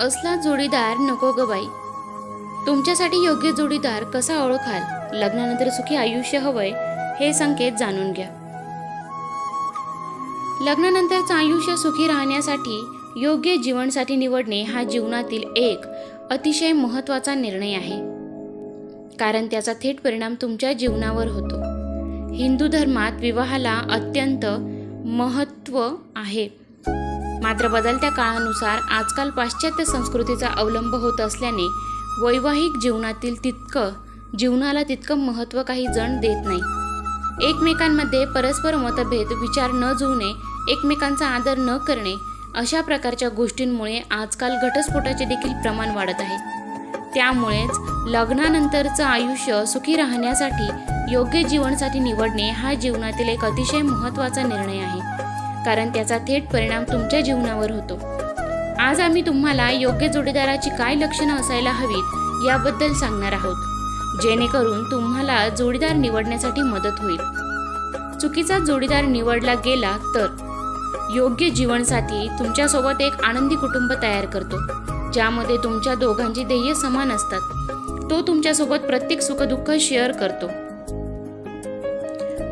असला जोडीदार नको ग बाई. तुमच्यासाठी योग्य जोडीदार कसा ओळखाल? लग्नानंतर सुखी आयुष्य हवंय हे संकेत जाणून घ्या. लग्नानंतरचं आयुष्य सुखी राहण्यासाठी योग्य जीवनसाथी निवडणे हा जीवनातील एक अतिशय महत्त्वाचा निर्णय आहे. कारण त्याचा थेट परिणाम तुमच्या जीवनावर होतो. हिंदू धर्मात विवाहाला अत्यंत महत्त्व आहे. मात्र बदलत्या काळानुसार आजकाल पाश्चात्य संस्कृतीचा अवलंब होत असल्याने वैवाहिक जीवनातील तितकं जीवनाला तितकं महत्त्व काही जण देत नाही. एकमेकांमध्ये परस्पर मतभेद विचार न जुळणे एकमेकांचा आदर न करणे अशा प्रकारच्या गोष्टींमुळे आजकाल घटस्फोटाचे देखील प्रमाण वाढत आहे. त्यामुळेच लग्नानंतरचं आयुष्य सुखी राहण्यासाठी योग्य जीवनसाठी निवडणे हा जीवनातील एक अतिशय महत्त्वाचा निर्णय आहे. कारण त्याचा थेट परिणाम तुमच्या जीवनावर होतो. आज आम्ही तुम्हाला योग्य जोडीदाराची काय लक्षणं असायला हवीत याबद्दल सांगणार आहोत. जेणेकरून तुम्हाला जोडीदार निवडण्यासाठी मदत होईल. चुकीचा जोडीदार निवडला गेला तर? योग्य जीवनसाथी तुमच्यासोबत एक आनंदी कुटुंब तयार करतो ज्यामध्ये तुमच्या दोघांची ध्येय समान असतात. तो तुमच्यासोबत प्रत्येक सुखदुःख शेअर करतो.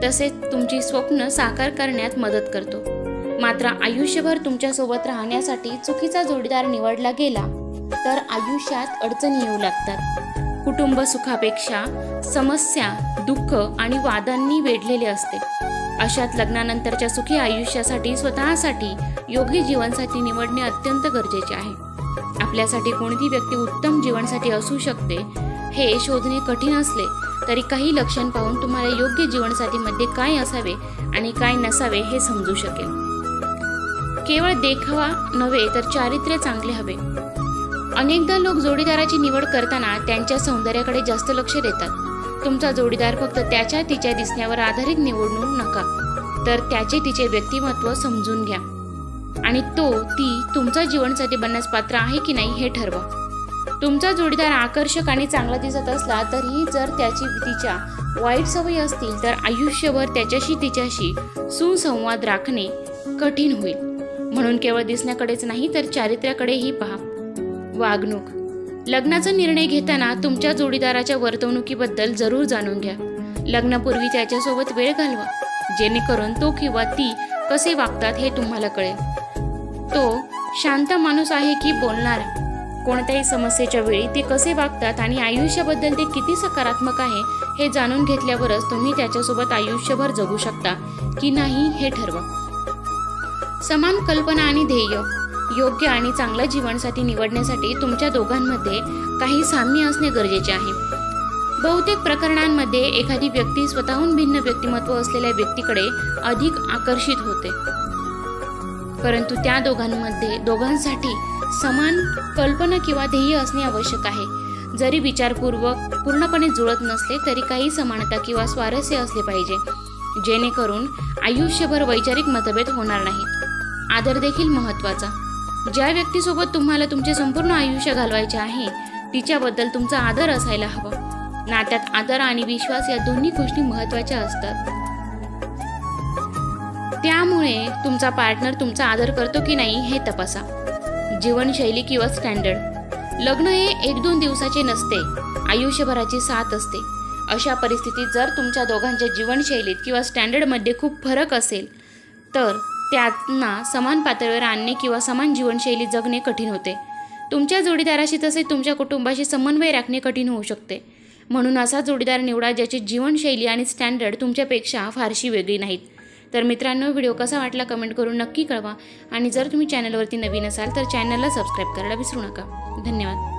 तसेच तुमची स्वप्न साकार करण्यात मदत करतो. मात्र आयुष्यभर तुमच्यासोबत राहण्यासाठी चुकीचा जोडीदार निवडला गेला तर आयुष्यात अडचणी येऊ लागतात. कुटुंब सुखापेक्षा समस्या दुःख आणि वादांनी वेढलेले असते. अशात लग्नानंतरच्या सुखी आयुष्यासाठी स्वतःसाठी योग्य जीवनसाथी निवडणे अत्यंत गरजेचे आहे. आपल्यासाठी कोणती व्यक्ती उत्तम जीवनसाठी असू शकते हे शोधणे कठीण असले तरी काही लक्षण पाहून तुम्हाला योग्य जीवनसाथीमध्ये काय असावे आणि काय नसावे हे समजू शकेल. केवळ देखावा नव्हे तर चारित्र्य चांगले हवे. अनेकदा लोक जोडीदाराची निवड करताना त्यांच्या सौंदर्याकडे जास्त लक्ष देतात. तुमचा जोडीदार फक्त त्याच्या तिच्या दिसण्यावर आधारित निवडू नका तर त्याचे तिचे व्यक्तिमत्व समजून घ्या. आणि तो ती तुमचा जीवनसाथी बनण्यास पात्र आहे की नाही हे ठरवा. तुमचा जोडीदार आकर्षक आणि चांगला दिसत असला तरीही जर त्याची तिच्या वाईट सवयी असतील तर आयुष्यभर त्याच्याशी तिच्याशी सुसंवाद राखणे कठीण होईल. म्हणून केवळ दिसण्याकडेच नाही तर चारित्र्याकडेही पहा. वागणूक. लग्नाचा निर्णय घेताना तुमच्या जोडीदाराच्या वर्तवणुकीबद्दल जरूर जाणून घ्या. लग्नापूर्वी त्याच्यासोबत वेळ घालवा. जेणेकरून तो किंवा ती कसे वागतात हे तुम्हाला कळेल. तो शांत माणूस आहे की बोलणारा. कोणत्याही समस्येच्या वेळी ते कसे वागतात आणि आयुष्याबद्दल ते किती सकारात्मक आहे हे जाणून घेतल्यावरच तुम्ही त्याच्यासोबत आयुष्यभर जगू शकता की नाही हे ठरवा. समान कल्पना आणि ध्येय योग्य आणि चांगल्या जीवनसाथी निवडण्यासाठी तुमच्या दोघांमध्ये काही साम्य असणे गरजेचे आहे. बहुतेक प्रकरणांमध्ये एखादी व्यक्ती स्वतःहून भिन्न व्यक्तिमत्व असलेल्या व्यक्तीकडे अधिक आकर्षित होते. परंतु त्या दोघांमध्ये दोघांसाठी समान कल्पना किंवा ध्येय असणे आवश्यक आहे. जरी विचारपूर्वक पूर्णपणे जुळत नसले तरी काही समानता किंवा स्वारस्य असले पाहिजे. जेणेकरून आयुष्यभर वैचारिक मतभेद होणार नाहीत. आदर देखील महत्त्वाचा. ज्या व्यक्तीसोबत तुम्हाला तुमचे संपूर्ण आयुष्य घालवायचे आहे तिच्याबद्दल तुमचा आदर असायला हवा. नात्यात आदर आणि विश्वास या दोन्ही गोष्टी महत्त्वाच्या असतात. त्यामुळे तुमचा पार्टनर तुमचा आदर करतो की नाही हे तपासा. जीवनशैली किंवा स्टँडर्ड. लग्न हे एक दोन दिवसाचे नसते आयुष्यभराची साथ असते. अशा परिस्थितीत जर तुमच्या दोघांच्या जीवनशैलीत किंवा स्टँडर्डमध्ये खूप फरक असेल तर त्यांना समान पातळीवर आणणे किंवा समान जीवनशैली जगणे कठीण होते. तुमच्या जोडीदाराशी तसेच तुमच्या कुटुंबाशी समन्वय राखणे कठीण होऊ शकते. म्हणून असा जोडीदार निवडा ज्याची जीवनशैली आणि स्टँडर्ड तुमच्यापेक्षा फारशी वेगळी नाहीत. तर मित्रांनो व्हिडिओ कसा वाटला कमेंट करून नक्की कळवा. आणि जर तुम्ही चॅनलवरती नवीन असाल तर चॅनलला सबस्क्राईब करायला विसरू नका. धन्यवाद.